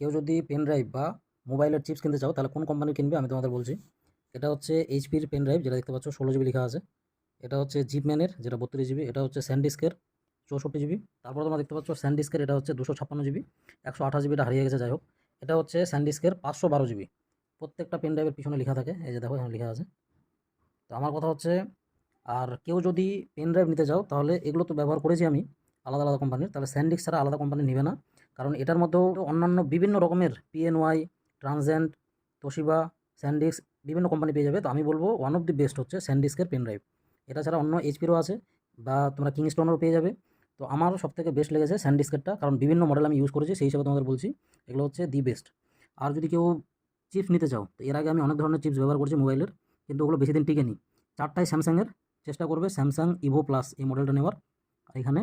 কেউ যদি pen drive বা মোবাইলের চিপস কিনতে চাও, তাহলে কোন কোম্পানি কিনবে? আমি তোমাদের বলছি। এটা হচ্ছে এইচপির পেন ড্রাইভ যেটা দেখতে পাচ্ছ, ষোলো জিবি লেখা আছে। এটা হচ্ছে জিপম্যানের যেটা বত্রিশ জিবি এটা হচ্ছে স্যান্ডিস্কের চৌষট্টি জিবি তারপর তোমরা দেখতে পাচ্ছ স্যান্ডিস্কের এটা হচ্ছে দুশো ছাপ্পান্ন জিবি একশো আঠাশ জিবিটা হারিয়ে গেছে, যাই হোক। এটা হচ্ছে স্যান্ডিস্কের পাঁচশো বারো জিবি প্রত্যেকটা পেন ড্রাইভের পিছনে লেখা থাকে। এই যে দেখো, এখানে লেখা আছে। তো আমার কথা হচ্ছে, আর কেউ যদি পেন ড্রাইভ নিতে চাও, তাহলে এগুলো তো ব্যবহার করেছি আমি, আলাদা আলাদা কোম্পানির তাহলে স্যান্ডিক্স ছাড়া আলাদা কোম্পানি নেবে না। কারণ এটার মধ্যেও অন্যান্য বিভিন্ন রকমের পিএনওয়াই ট্রানজেন্ট তোশিবা স্যান্ডিক্স বিভিন্ন কোম্পানি পেয়ে যাবে। তো আমি বলব ওয়ান অফ দি বেস্ট হচ্ছে স্যান্ডিস্কের পেন ড্রাইভ এটা ছাড়া অন্য এইচপিরও আছে বা তোমরা কিংস্টোনেরও পেয়ে যাবে। তো আমার সবথেকে বেস্ট লেগেছে স্যান্ডিস্কেরটা কারণ বিভিন্ন মডেল আমি ইউজ করেছি, সেই হিসাবে তোমাদের বলছি। এগুলো হচ্ছে দি বেস্ট আর যদি কেউ চিপস নিতে চাও, তো এর আগে আমি অনেক ধরনের চিপস ব্যবহার করছি মোবাইলের কিন্তু ওগুলো বেশি দিন টিকে টিকেনি। চারটায় স্যামসাংয়ের চেষ্টা করবে স্যামসাং ইভো প্লাস এই মডেলটা নেওয়ার। আর এখানে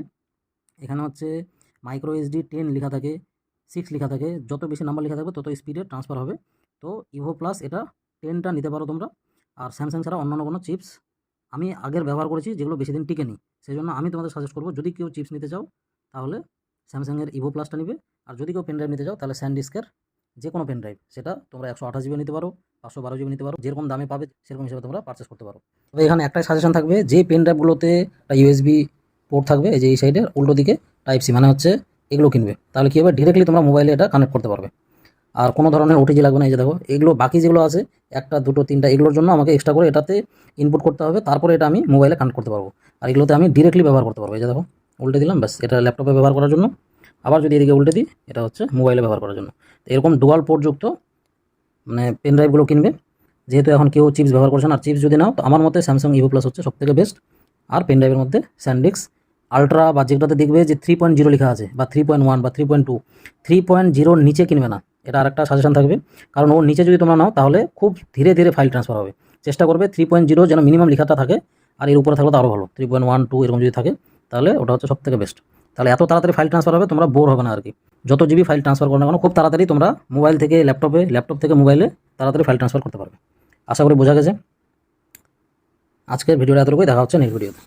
এখানে হচ্ছে মাইক্রো এসডি টেন লেখা থাকে সিক্স লেখা থাকে, যত বেশি নাম্বার লেখা থাকবে তত স্পিডে ট্রান্সফার হবে। তো ইভো প্লাস এটা টেনটা নিতে পারো তোমরা। আর স্যামসাং ছাড়া অন্যান্য কোনো চিপস আমি আগের ব্যবহার করেছি, যেগুলো বেশি দিন টিকেনি। সেই জন্য আমি তোমাদের সাজেস্ট করব, যদি কেউ চিপস নিতে চাও, তাহলে স্যামসাংয়ের ইভো প্লাসটা নিবে। আর যদি কেউ পেন ড্রাইভ নিতে চাও, তাহলে স্যান্ডিস্কের যে কোনো পেন ড্রাইভ সেটা তোমরা একশো আঠাশ জিবি নিতে পারো, পাঁচশো বারো জিবি নিতে পারো, যেরকম দামে পাবে, সেরকম হিসেবে তোমরা পারচেস করতে পারো। তবে এখানে একটাই সাজেশন থাকবে, যে পেন ড্রাইভগুলোতে একটা ইউএসবি পোর্ট থাকবে, এই যে এই সাইডের উল্টো দিকে টাইপ সি মানে হচ্ছে এগুলো কিনবে। তাহলে কী হবে? ডিরেক্টলি তোমরা মোবাইলে এটা কানেক্ট করতে পারবে। আর কোনো ধরনের ওটিজি লাগবে না, এই যে দেখো, এগুলো বাকি যেগুলো আছে, একটা, দুটো, তিনটা, এগুলোর জন্য আমাকে এক্সট্রা করে এটাতে ইনপুট করতে হবে, তারপরে এটা আমি মোবাইলে কানেক্ট করতে পারব। আর এগুলোতে আমি ডিরেক্টলি ব্যবহার করতে পারব, এই যে দেখো, উল্টে দিলাম, ব্যাস, এটা ল্যাপটপে ব্যবহার করার জন্য। আবার যদি এদিকে উল্টে দিই, এটা হচ্ছে মোবাইলে ব্যবহার করার জন্য। তো এরকম ডুয়াল পোর্টযুক্ত মানে পেন ড্রাইভগুলো কিনবে, যেহেতু এখন কেউ চিপস ব্যবহার করছে না, আর চিপস যদি নাও, তো আমার মতে স্যামসাং ইভো প্লাস হচ্ছে সবথেকে বেস্ট আর পেন ড্রাইভের মধ্যে স্যান্ডিক্স আলট্রা বা যেটাতে দেখবে যে থ্রি পয়েন্ট জিরো লেখা আছে বা থ্রি পয়েন্ট ওয়ান বা three point two three point জিরোর নিচে কিনবে না। এটা আরেকটা সাজেশন থাকবে। কারণ ওর নিচে যদি তোমরা নাও, তাহলে খুব ধীরে ধীরে ফাইল ট্রান্সফার হবে। চেষ্টা করবে থ্রি পয়েন্ট জিরো যেন মিনিমাম লেখাটা থাকে, আর এর উপরে থাকলে তো আরও ভালো। থ্রি পয়েন্ট ওয়ান টু এরকম যদি থাকে, তাহলে ওটা হচ্ছে সবথেকে বেস্ট তাহলে এত তাড়াতাড়ি ফাইল ট্রান্সফার হবে, তোমরা বোর হবে না আর কি যত জিবি ফাইল ট্রান্সফার করো না কেন, খুব তাড়াতাড়ি তোমরা মোবাইল থেকে ল্যাপটপে ল্যাপটপ থেকে মোবাইলে তাড়াতাড়ি ফাইল ট্রান্সফার করতে পারবে। আশা করি বোঝা গেছে। আজকের ভিডিওটা এতটুকুই, দেখা হচ্ছে নেক্সট ভিডিওতে